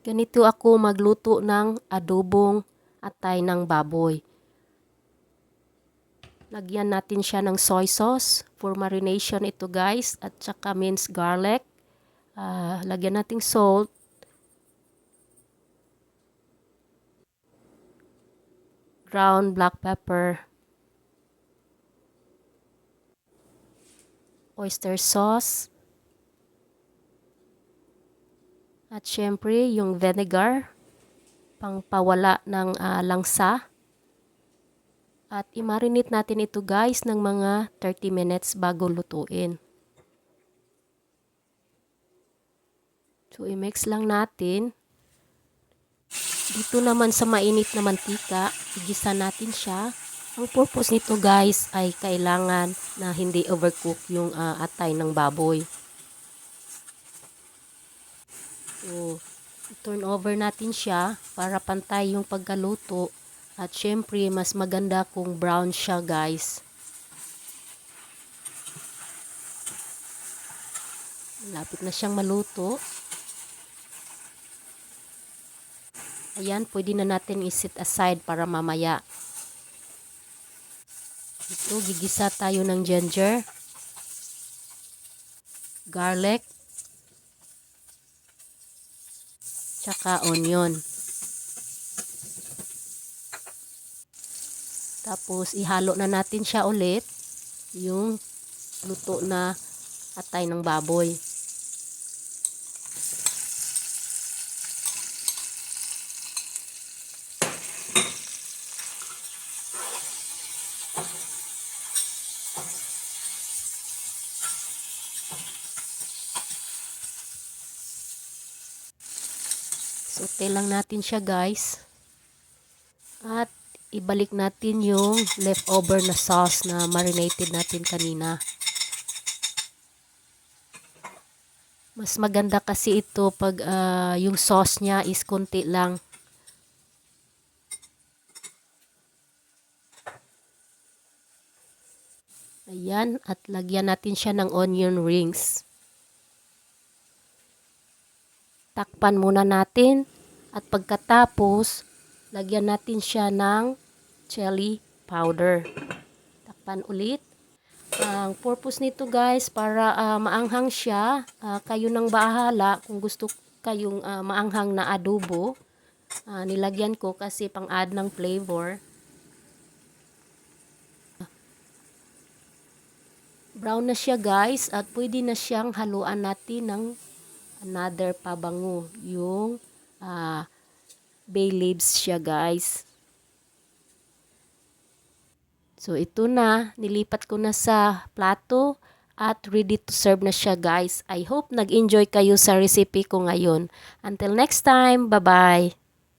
Ganito ako magluto ng adobong atay ng baboy. Lagyan natin siya ng soy sauce for marination ito guys at saka minced garlic. Uh, lagyan natin salt. Ground black pepper. Oyster sauce. At syempre, yung vinegar, pangpawala ng uh, langsa. At i-marinate natin ito guys ng mga 30 minutes bago lutuin. So, i-mix lang natin. Dito naman sa mainit na mantika, igisa natin siya. Ang purpose nito guys ay kailangan na hindi overcook yung uh, atay ng baboy. So, turn over natin siya para pantay yung pagkaluto. At syempre, mas maganda kung brown siya guys. Lapit na siyang maluto. Ayan, pwede na natin isit aside para mamaya. Ito, gigisa tayo ng ginger, garlic, tsaka onion. Tapos ihalo na natin siya ulit yung luto na atay ng baboy. Saute lang natin siya guys. At ibalik natin yung leftover na sauce na marinated natin kanina. Mas maganda kasi ito pag uh, yung sauce niya is konti lang. Ayan, at lagyan natin siya ng onion rings. Takpan muna natin at pagkatapos, lagyan natin siya ng chili powder. Takpan ulit. Ang purpose nito guys, para uh, maanghang siya, uh, kayo nang bahala kung gusto kayong uh, maanghang na adobo. Uh, nilagyan ko kasi pang-add ng flavor. Brown na siya guys at pwede na siyang haluan natin ng another pabango. Yung uh, bay leaves siya guys. So ito na, nilipat ko na sa plato at ready to serve na siya guys. I hope nag-enjoy kayo sa recipe ko ngayon. Until next time, bye-bye!